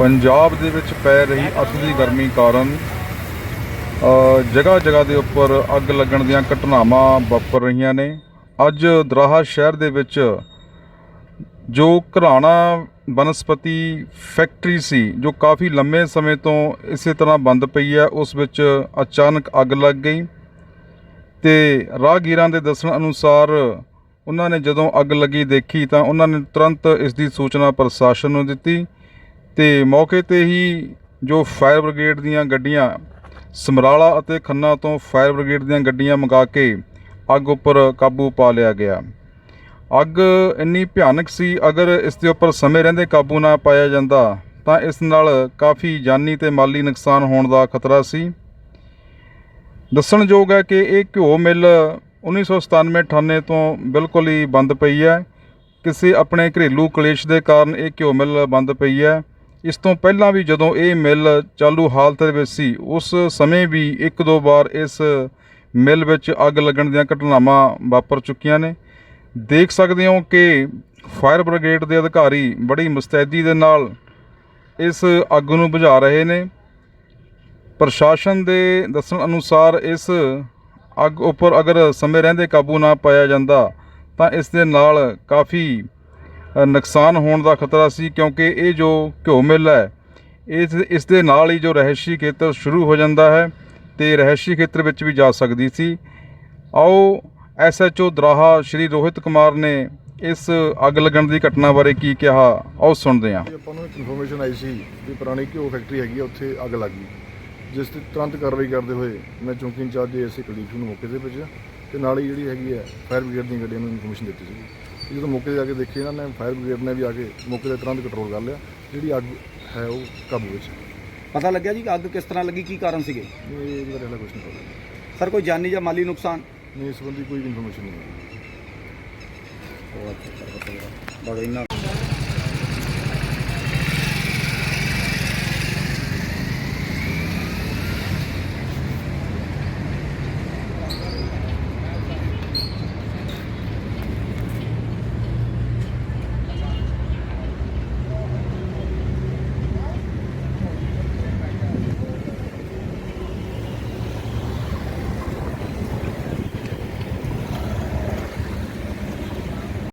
ਪੰਜਾਬ ਦੇ ਵਿੱਚ ਪੈ ਰਹੀ ਅਤਿ ਦੀ ਗਰਮੀ ਕਾਰਨ ਜਗ੍ਹਾ ਜਗ੍ਹਾ ਦੇ ਉੱਪਰ ਅੱਗ ਲੱਗਣ ਦੀਆਂ ਘਟਨਾਵਾਂ ਵਾਪਰ ਰਹੀਆਂ ਨੇ। ਅੱਜ ਦਰਾਹਾ ਸ਼ਹਿਰ ਦੇ ਵਿੱਚ ਜੋ ਘਰਾਣਾ ਬਨਸਪਤੀ ਫੈਕਟਰੀ ਸੀ, ਜੋ ਕਾਫੀ ਲੰਮੇ ਸਮੇਂ ਤੋਂ ਇਸੇ ਤਰ੍ਹਾਂ ਬੰਦ ਪਈ ਹੈ, ਉਸ ਵਿੱਚ ਅਚਾਨਕ ਅੱਗ ਲੱਗ ਗਈ ਤੇ ਰਾਹਗੀਰਾਂ ਦੇ ਦੱਸਣ ਅਨੁਸਾਰ ਉਹਨਾਂ ਨੇ ਜਦੋਂ ਅੱਗ ਲੱਗੀ ਦੇਖੀ ਤਾਂ ਉਹਨਾਂ ਨੇ ਤੁਰੰਤ ਇਸ ਦੀ ਸੂਚਨਾ ਪ੍ਰਸ਼ਾਸਨ ਨੂੰ ਦਿੱਤੀ। ਤੇ ਮੌਕੇ ਤੇ ਹੀ ਜੋ ਫਾਇਰ ਬ੍ਰਿਗੇਡ ਦੀਆਂ ਗੱਡੀਆਂ, ਸਮਰਾਲਾ ਅਤੇ ਖੰਨਾ ਤੋਂ ਫਾਇਰ ਬ੍ਰਿਗੇਡ ਦੀਆਂ ਗੱਡੀਆਂ ਮੰਗਾ ਕੇ ਅੱਗ ਉੱਪਰ ਕਾਬੂ ਪਾ ਲਿਆ ਗਿਆ। ਅੱਗ ਇੰਨੀ ਭਿਆਨਕ ਸੀ, ਅਗਰ ਇਸ ਦੇ ਉੱਪਰ ਸਮੇਂ ਰਹਿੰਦੇ ਕਾਬੂ ਨਾ ਪਾਇਆ ਜਾਂਦਾ, ਤਾਂ ਇਸ ਨਾਲ ਕਾਫੀ ਜਾਨੀ ਤੇ ਮਾਲੀ ਨੁਕਸਾਨ ਹੋਣ ਦਾ ਖਤਰਾ ਸੀ। ਦੱਸਣਯੋਗ ਹੈ ਕਿ ਇਹ ਘਿਓ ਮਿੱਲ 1997 98 ਤੋਂ ਬਿਲਕੁਲ ਹੀ ਬੰਦ ਪਈ ਹੈ। ਕਿਸੇ ਆਪਣੇ ਘਰੇਲੂ ਕਲੇਸ਼ ਦੇ ਕਾਰਨ ਇਹ ਘਿਓ ਮਿੱਲ ਬੰਦ ਪਈ ਹੈ। ਇਸ ਤੋਂ ਪਹਿਲਾਂ ਵੀ ਜਦੋਂ ਇਹ ਮਿੱਲ ਚਾਲੂ ਹਾਲਤ ਦੇ ਵਿੱਚ ਸੀ, ਉਸ ਸਮੇਂ ਵੀ ਇੱਕ ਦੋ ਵਾਰ ਇਸ ਮਿੱਲ ਵਿੱਚ ਅੱਗ ਲੱਗਣ ਦੀਆਂ ਘਟਨਾਵਾਂ ਵਾਪਰ ਚੁੱਕੀਆਂ ਨੇ। ਦੇਖ ਸਕਦੇ ਹੋ ਕਿ ਫਾਇਰ ਬ੍ਰਿਗੇਡ ਦੇ ਅਧਿਕਾਰੀ ਬੜੀ ਮੁਸਤੈਦੀ ਦੇ ਨਾਲ ਇਸ ਅੱਗ ਨੂੰ ਬੁਝਾ ਰਹੇ ਨੇ। ਪ੍ਰਸ਼ਾਸਨ ਦੇ ਦੱਸਣ ਅਨੁਸਾਰ ਇਸ ਅੱਗ ਉੱਪਰ ਅਗਰ ਸਮੇਂ ਰਹਿੰਦੇ ਕਾਬੂ ਨਾ ਪਾਇਆ ਜਾਂਦਾ, ਤਾਂ ਇਸ ਦੇ ਨਾਲ ਕਾਫੀ ਨੁਕਸਾਨ ਹੋਣ ਦਾ ਖਤਰਾ ਸੀ ਕਿਉਂਕਿ ਇਹ ਜੋ ਘਿਓ ਮਿੱਲ ਹੈ, ਇਸ ਇਸ ਦੇ ਨਾਲ ਹੀ ਜੋ ਰਹਿਸ਼ੀ ਖੇਤਰ ਸ਼ੁਰੂ ਹੋ ਜਾਂਦਾ ਹੈ ਤੇ ਰਹਿਸ਼ੀ ਖੇਤਰ ਵਿੱਚ ਵੀ ਜਾ ਸਕਦੀ ਸੀ। ਆਓ ਐਸਐਚਓ ਦਰਾਹਾ ਸ਼੍ਰੀ ਰੋਹਿਤ ਕੁਮਾਰ ਨੇ ਇਸ ਅੱਗ ਲੱਗਣ ਦੀ ਘਟਨਾ ਬਾਰੇ ਕੀ ਕਿਹਾ, ਆਓ ਸੁਣਦੇ ਹਾਂ। ਆਪਾਂ ਨੂੰ ਇਨਫੋਰਮੇਸ਼ਨ ਆਈ ਸੀ ਕਿ ਪੁਰਾਣੀ ਘਿਓ ਫੈਕਟਰੀ ਹੈਗੀ ਆ, ਉੱਥੇ ਅੱਗ ਲੱਗ ਗਈ। ਜਿਸ ਤੇ ਤੁਰੰਤ ਕਾਰਵਾਈ ਕਰਦੇ ਹੋਏ ਮੈਂ ਚੌਂਕੀ ਇੰਚਾਰਜ ਐਸਏ ਕੁਲਦੀਪ ਨੂੰ ਮੌਕੇ ਤੇ ਭੇਜਿਆ ਤੇ ਨਾਲ ਹੀ ਜਿਹੜੀ ਹੈਗੀ ਹੈ ਫਾਇਰ ਬ੍ਰਿਗੇਡ ਦੀਆਂ ਗੱਡੀਆਂ ਨੂੰ ਇਨਫੋਰਮੇਸ਼ਨ ਦਿੱਤੀ ਸੀ ਜਦੋਂ ਮੌਕੇ ਤੇ ਜਾ ਕੇ ਦੇਖੀ ਇਹਨਾਂ ਨੇ ਫਾਇਰ ਬ੍ਰਿਗੇਡ ਨੇ ਵੀ ਆ ਕੇ ਮੌਕੇ ਤੇ ਤੁਰੰਤ ਕੰਟਰੋਲ ਕਰ ਲਿਆ। ਜਿਹੜੀ ਅੱਗ ਹੈ ਉਹ ਕਾਬੂ ਵਿੱਚ ਹੈ। ਪਤਾ ਲੱਗਿਆ ਜੀ ਕਿ ਅੱਗ ਕਿਸ ਤਰ੍ਹਾਂ ਲੱਗੀ ਕੀ ਕਾਰਨ ਸੀਗੇ? ਇਹ ਇਹਦੇ ਬਾਰੇ ਹਾਲੇ ਕੁਝ ਨਹੀਂ ਪਤਾ। ਸਰ ਕੋਈ ਜਾਨੀ ਜਾਂ ਮਾਲੀ ਨੁਕਸਾਨ? ਨਹੀਂ ਇਸ ਸੰਬੰਧੀ ਕੋਈ ਇਨਫੋਰਮੇਸ਼ਨ ਨਹੀਂ ਹੈ। ਬੜਾ ਇੰਨਾ